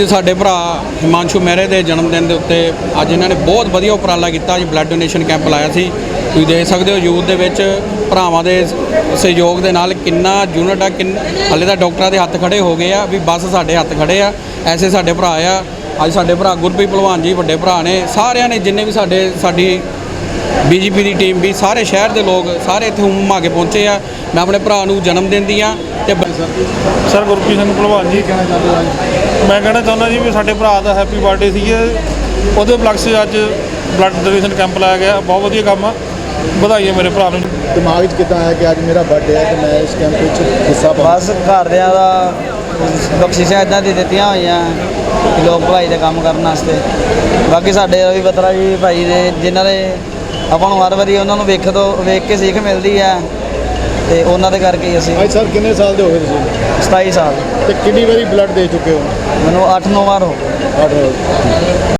ਤੇ ਸਾਡੇ ਭਰਾ ਹਿਮਾਂਸ਼ੂ ਮਹਿਰੇ ਦੇ ਜਨਮ ਦਿਨ ਦੇ ਉੱਤੇ ਅੱਜ ਇਹਨਾਂ ਨੇ ਬਹੁਤ ਵਧੀਆ ਉਪਰਾਲਾ ਕੀਤਾ। ਅੱਜ ਬਲੱਡ ਡੋਨੇਸ਼ਨ ਕੈਂਪ ਲਾਇਆ ਸੀ। ਤੁਸੀਂ ਦੇਖ ਸਕਦੇ ਹੋ ਯੂਥ ਦੇ ਵਿੱਚ ਭਰਾਵਾਂ ਦੇ ਸਹਿਯੋਗ ਦੇ ਨਾਲ ਕਿੰਨਾ ਯੂਨਿਟ ਆ, ਕਿੰਨ, ਹਾਲੇ ਤਾਂ ਡਾਕਟਰਾਂ ਦੇ ਹੱਥ ਖੜੇ ਹੋ ਗਏ ਆ ਵੀ ਬਸ ਸਾਡੇ ਹੱਥ ਖੜੇ ਆ, ਐਸੇ ਸਾਡੇ ਭਰਾ ਆ। ਅੱਜ ਸਾਡੇ ਭਰਾ ਗੁਰਪ੍ਰੀਤ ਭਲਵਾਨ ਜੀ ਵੱਡੇ ਭਰਾ ਨੇ। ਸਾਰਿਆਂ ਨੇ ਜਿੰਨੇ ਵੀ ਸਾਡੇ, ਸਾਡੀ ਬੀਜੇਪੀ ਦੀ ਟੀਮ ਵੀ ਸਾਰੇ ਸ਼ਹਿਰ ਦੇ ਲੋਕ ਸਾਰੇ ਇੱਥੇ ਹੁਮ ਆ ਕੇ ਪਹੁੰਚੇ ਆ। ਮੈਂ ਆਪਣੇ ਭਰਾ ਨੂੰ ਜਨਮ ਦਿਨ ਦੀਆਂ ਤੇ ਸਰ ਗੁਰਪ੍ਰੀਤ ਸਿੰਘ ਭਲਵਾਨ ਜੀ ਕਹਿਣਾ ਚਾਹੁੰਦੇ ਮੈਂ ਕਹਿਣਾ ਚਾਹੁੰਦਾ ਜੀ ਵੀ ਸਾਡੇ ਭਰਾ ਦਾ ਹੈਪੀ ਬਰਥਡੇ ਸੀਗੇ ਉਹਦੇ ਉਪਲਕਸ਼ 'ਚ ਅੱਜ ਬਲੱਡ ਡੋਨੇਸ਼ਨ ਕੈਂਪ ਲਾਇਆ ਗਿਆ। ਬਹੁਤ ਵਧੀਆ ਕੰਮ ਆ। ਵਧਾਈਆਂ ਮੇਰੇ ਭਰਾ ਨੂੰ। ਦਿਮਾਗ 'ਚ ਕਿੱਦਾਂ ਆਇਆ ਕਿ ਅੱਜ ਮੇਰਾ ਬਰਥਡੇ ਹੈ ਤੇ ਮੈਂ ਇਸ ਕੈਂਪ ਵਿੱਚ ਹਿੱਸਾ ਪਾਵਾਂ ਬਸ ਘਰਦਿਆਂ ਦਾ ਬਖਸ਼ਿਸ਼ਾਂ ਇਦਾਂ ਦੀ ਦਿੱਤੀਆਂ ਹੋਈਆਂ ਕਿ ਲੋਕ ਭਲਾਈ ਦਾ ਕੰਮ ਕਰਨ ਵਾਸਤੇ। ਬਾਕੀ ਸਾਡੇ ਰਵੀ ਬਤਰਾ ਜੀ ਭਾਈ ਨੇ ਜਿਨ੍ਹਾਂ ਨੇ ਆਪਾਂ ਨੂੰ ਹਰ ਵਾਰੀ ਉਹਨਾਂ ਨੂੰ ਵੇਖ ਤੋਂ ਵੇਖ ਕੇ ਸਿੱਖ ਮਿਲਦੀ ਹੈ ਤੇ ਉਹਨਾਂ ਦੇ ਕਰਕੇ ਹੀ ਅਸੀਂ ਭਾਈ ਸਰ ਕਿੰਨੇ ਸਾਲ ਦੇ ਹੋ ਗਏ ਤੁਸੀਂ? 27 ਸਾਲ। ਤੇ ਕਿੰਨੀ ਵਾਰੀ ਬਲੱਡ ਦੇ ਚੁੱਕੇ ਹੋ? ਮੈਨੂੰ 8-9 ਵਾਰ ਹੋ ਗਏ।